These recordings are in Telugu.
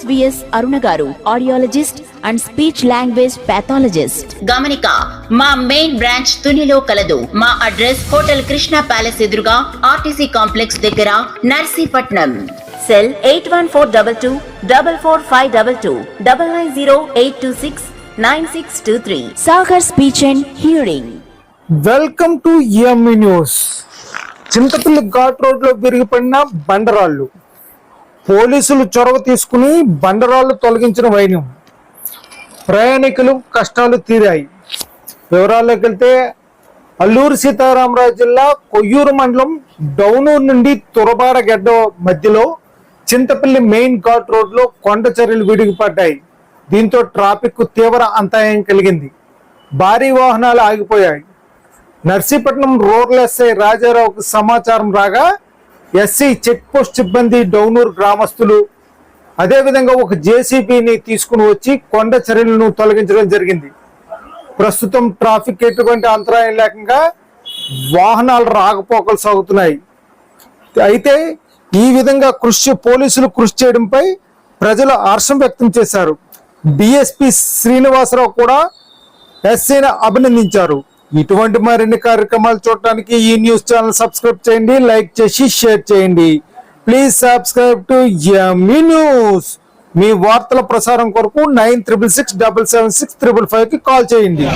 ఆర్ఎస్విఎస్ అరుణ గారు audiologist and speech language pathologist. గమనిక మా మెయిన్ బ్రాంచ్ తునిలో కలదు. మా అడ్రస్ హోటల్ కృష్ణ ప్యాలెస్ ఎదురుగా ఆర్టీసీ కాంప్లెక్స్ దగ్గర Narsipatnam. Cell eight one four double two double four five double two double nine zero eight two six nine six two three. Sagar speech and hearing welcome to EME news. Chintapalli ghat రోడ్లో విరిగిపడిన బండరాళ్ళు. పోలీసులు చొరవ తీసుకుని బండరాళ్ళు తొలగించిన వైన్యం ప్రయాణికులు కష్టాలు తీరాయి. వివరాల్లోకి వెళ్తే అల్లూరు సీతారామరాజు జిల్లా కొయ్యూరు మండలం డౌనూరు నుండి తురబాడగడ్డ మధ్యలో చింతపల్లి మెయిన్ ఘాట్ రోడ్లో కొండ చర్యలు విడిగిపడ్డాయి. దీంతో ట్రాఫిక్ తీవ్ర అంతరాయం కలిగింది. భారీ వాహనాలు ఆగిపోయాయి. నర్సీపట్నం రూరల్ ఎస్ఐ రాజారావుకు సమాచారం రాగా ఎస్సీ చెక్ పోస్ట్ సిబ్బంది డౌనూరు గ్రామస్తులు అదేవిధంగా ఒక జేసీబీని తీసుకుని వచ్చి కొండ చర్యలను తొలగించడం జరిగింది. ప్రస్తుతం ట్రాఫిక్ ఎటువంటి అంతరాయం లేకుండా వాహనాలు రాకపోకలు సాగుతున్నాయి. అయితే ఈ విధంగా కృషి పోలీసులు కృషి చేయడంపై ప్రజలు హర్షం వ్యక్తం చేశారు. డిఎస్పి శ్రీనివాసరావు కూడా ఎస్సీని అభినందించారు. ఇటువంటి మరిన్ని కార్యక్రమాలు చూడటానికి ఈ న్యూస్ ఛానల్ సబ్స్క్రైబ్ చేయండి లైక్ చేసి షేర్ చేయండి. Please subscribe to Mee news. మీ వార్తల ప్రసారం కొరకు nine triple six double seven six triple ఫైవ్కి కాల్ చేయండి.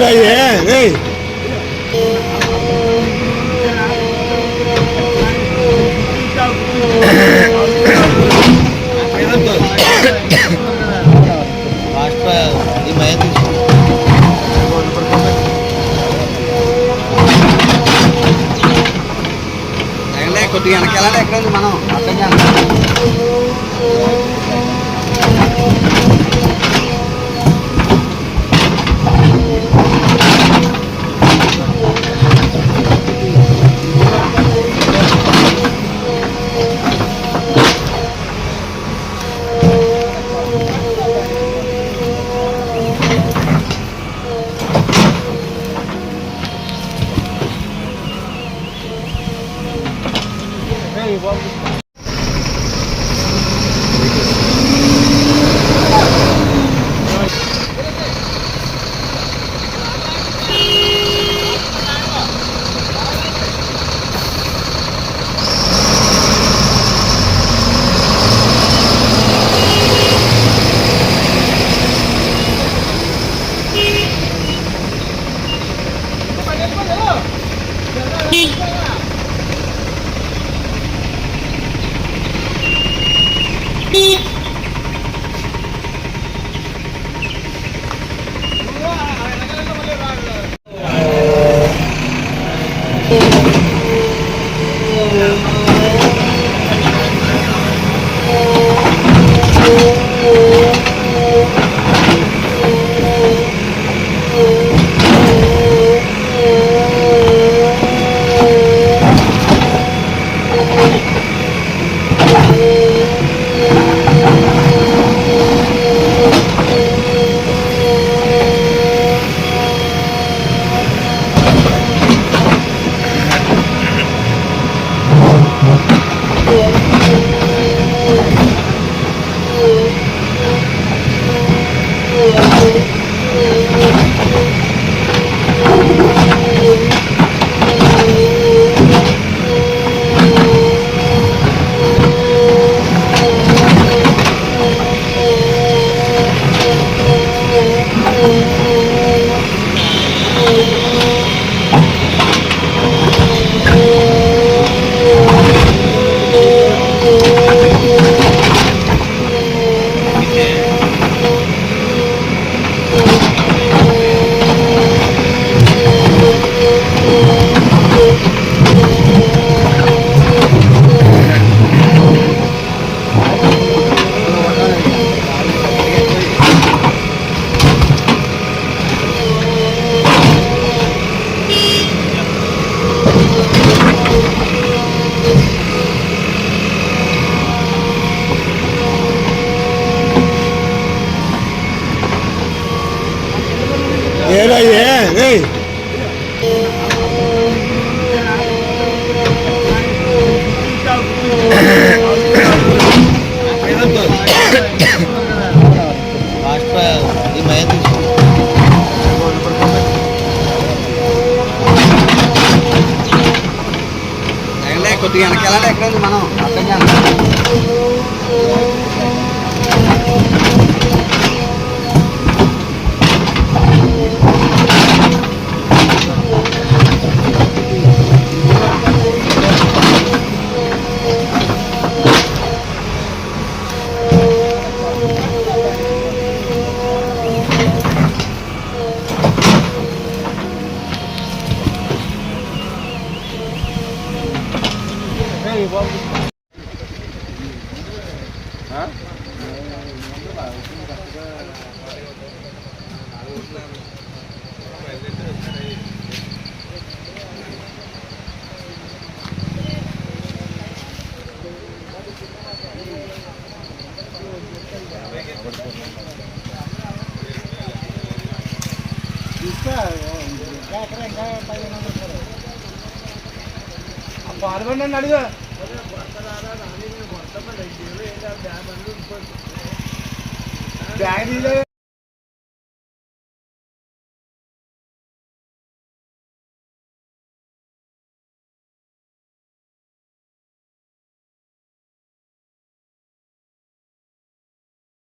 ఏరయ్యే ఏయ్ కొద్దిగా వెనకాలంటే ఎక్కడ ఉంది మనం అర్థం కాదు ఏంటంటే కొద్దిగా వెనకాలంటే ఎక్కడ మనం? అర్థం కాదు അപ്പൊ അത് വേണ്ട നടുക బ్యాగ్